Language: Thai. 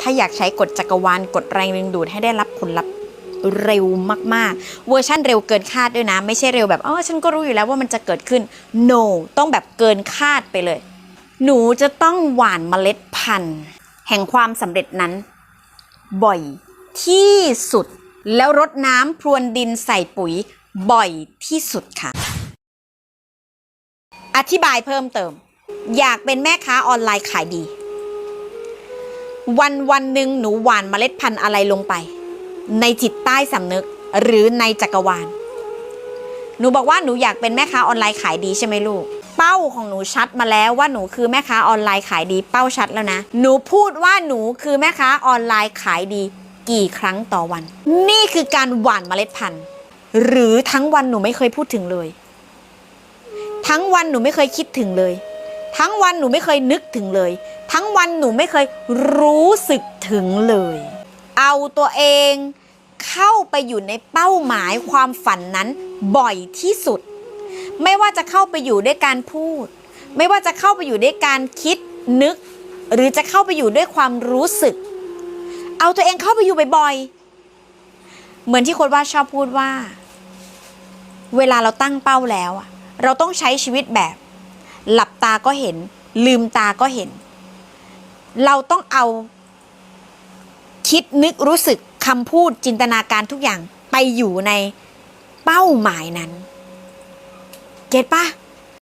ถ้าอยากใช้กฎจักรวาลกฎแรงดึงดูดให้ได้รับผลลัพธ์เร็วมากๆ เวอร์ชั่นเร็วเกินคาดด้วยนะ ไม่ใช่เร็วแบบอ๋อฉันก็รู้อยู่แล้วว่ามันจะเกิดขึ้น no ต้องแบบเกินคาดไปเลย หนูจะต้องหว่านเมล็ดพันธุ์ แห่งความสำเร็จนั้น บ่อยที่สุด แล้วรดน้ำพรวนดินใส่ปุ๋ยบ่อยที่สุดค่ะ อธิบายเพิ่มเติม อยากเป็นแม่ค้าออนไลน์ขายดี วันวันหนึ่งหนูหว่านเมล็ดพันธุ์อะไรลงไป ในจิตใต้สำนึกหรือในจักรวาล หนูบอกว่าหนูอยากเป็นแม่ค้าออนไลน์ขายดีใช่ไหมลูก เป้าของหนูชัดมาแล้วว่าหนูคือแม่ค้าออนไลน์ขายดี เป้าชัดแล้วนะ หนูพูดว่าหนูคือแม่ค้าออนไลน์ขายดี กี่ครั้งต่อวัน นี่คือการหว่านเมล็ดพันธุ์ หรือทั้งวันหนูไม่เคยพูดถึงเลย ทั้งวันหนูไม่เคยคิดถึงเลย ทั้งวันหนูไม่เคยนึกถึงเลย ทั้งวันหนูไม่เคยรู้สึกถึงเลย เอาตัวเองเข้าไปอยู่ในเป้าหมายความฝันนั้นบ่อยที่สุด ไม่ว่าจะเข้าไปอยู่ด้วยการพูด ไม่ว่าจะเข้าไปอยู่ด้วยการคิดนึก หรือจะเข้าไปอยู่ด้วยความรู้สึก เอาตัวเองเข้าไปอยู่บ่อยๆ เหมือนที่คนว่าชอบพูดว่า เวลาเราตั้งเป้าแล้ว เราต้องใช้ชีวิตแบบ หลับตาก็เห็น ลืมตาก็เห็น เราต้องเอา คิดนึกรู้สึกคำพูดจินตนาการทุกอย่างไปอยู่ในเป้าหมายนั้น เก็ตปะ